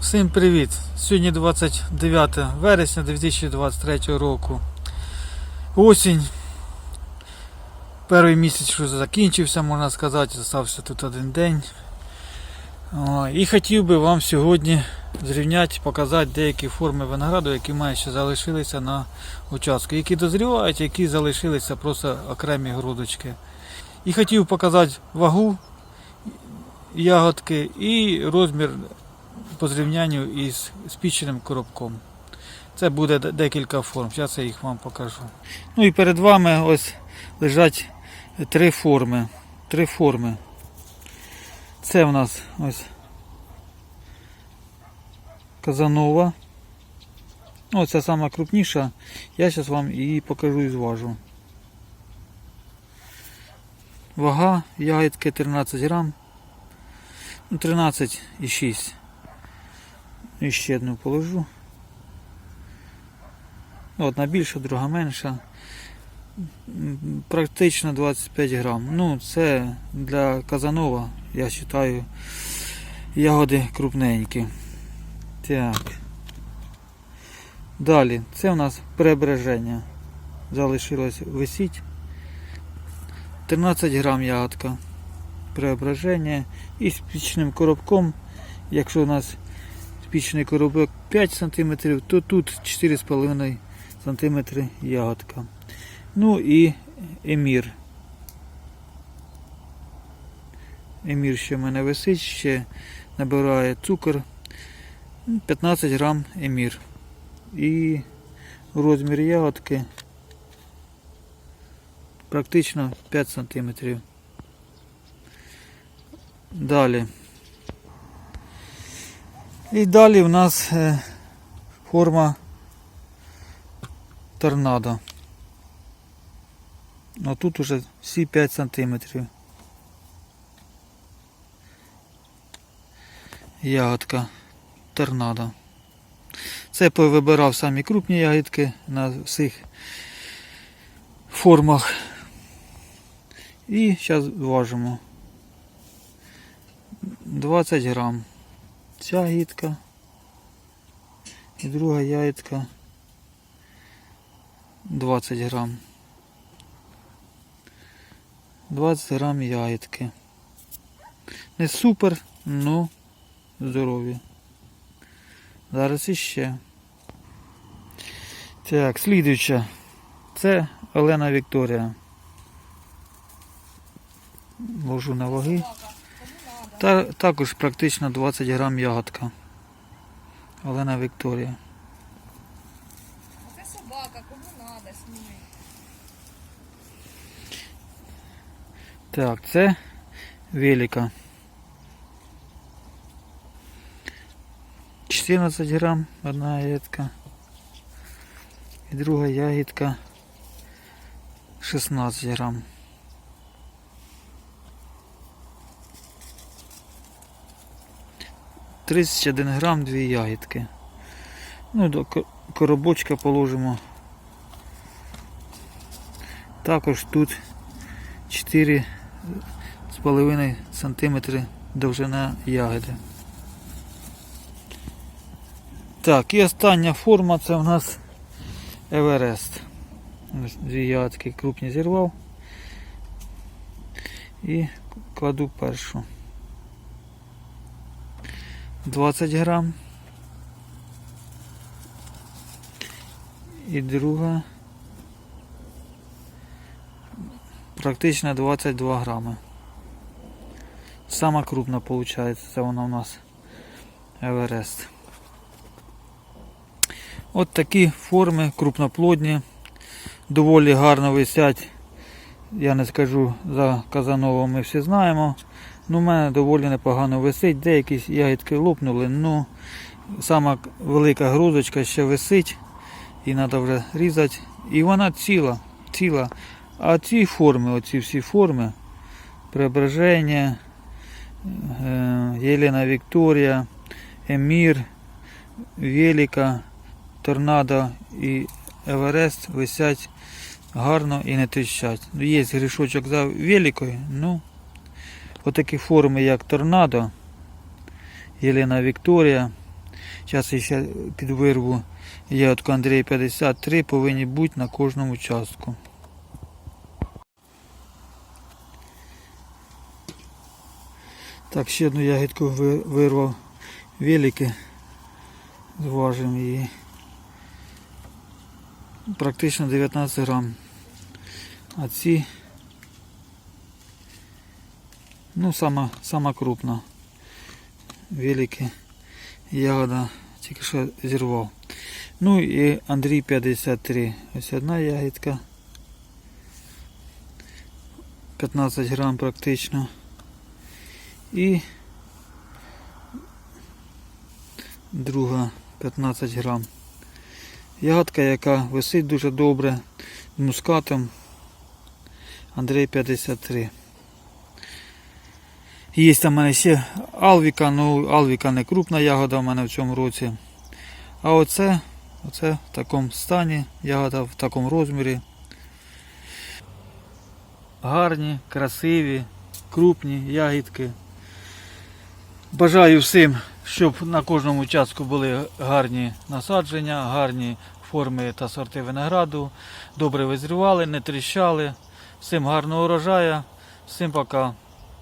Всім привіт! Сьогодні 29 вересня 2023 року. Осінь. Перший місяць що закінчився, можна сказати, залишився тут один день. І хотів би вам сьогодні зрівняти, показати деякі форми винограду, які майже ще залишилися на участку, які дозрівають, які залишилися просто окремі грудочки. І хотів показати вагу ягодки і розмір по зрівнянню із спіченим коробком. Це буде декілька форм. Зараз я їх вам покажу. Ну і перед вами ось лежать три форми. Три форми. Це в нас ось Казанова. Ну, це сама крупніша. Я зараз вам її покажу і зважу. Вага ягідки 13 грам. Ну, 13,6. І ще одну положу. Одна більша, друга менша. Практично 25 грам. Ну, це для Казанова, я вважаю, ягоди крупненькі. Так. Далі, це у нас преображення. Залишилось висіть. 13 грам ягодка. Преображення. І з пічним коробком, якщо у нас спічний коробок 5 см, то тут 4,5 см ягодка. Ну і емір. Емір ще в мене висить, ще набирає цукор. 15 грам емір. І розмір ягодки практично 5 см. Далі. І далі в нас е, форма торнадо. А тут уже всі 5 сантиметрів. Ягодка торнадо. Це повибирав самі крупні ягідки на всіх формах. І зараз важимо. 20 грам. Ця гітка і друга ягідка 20 грам. 20 грам ягідки. Не супер, ну здорові. Зараз іще. Так, слідуюча. Це Олена Вікторія. Ложу на ваги. Та, також практично 20 грам ягодка. Олена Вікторія. Це собака, кому надо, сніми. Так, це велика. 14 грам одна ягідка. І друга ягідка 16 грам. Тридцять один грам дві ягідки. Ну, до коробочка положимо. Також тут 4 з половиною сантиметри довжина ягоди. Так, і остання форма це у нас Еверест. Дві ягодки крупні зірвав. І кладу першу. 20 грам. І друга практично 22 грами. Сама крупна виходить, це вона у нас Еверест. От такі форми крупноплодні, доволі гарно висять. Я не скажу за Казанова, ми всі знаємо. Ну, у мене доволі непогано висить. Деякі ягідки лопнули, ну сама велика грузочка ще висить і треба вже різати. І вона ціла, ціла. А ці форми, оці всі форми, Преображення, е, Єлена Вікторія, Емір, Велика, Торнадо і Еверест висять гарно і не тріщать. Є грішочок за великою, ну отакі форми, як Торнадо, Єлена Вікторія, Зараз я ще під вирву ягодку Андрій 53 повинні бути на кожному частку. Так, ще одну ягідку вирвав велики. Зважимо її. Практично 19 грам. А ці ну сама, сама крупна. Велики. Ягода тільки що зірвав. Ну і Андрій 53. Ось одна ягідка. 15 грам практично. І друга 15 грам. Ягодка, яка висить дуже добре з мускатом. Андрій 53. Є там в мене ще Алвіка, ну Алвіка не крупна ягода в мене в цьому році. А оце, оце в такому стані, ягода в такому розмірі. Гарні, красиві, крупні ягідки. Бажаю всім, щоб на кожному участку були гарні насадження, гарні форми та сорти винограду, добре визрівали, не тріщали. Всім гарного урожаю, всім пока.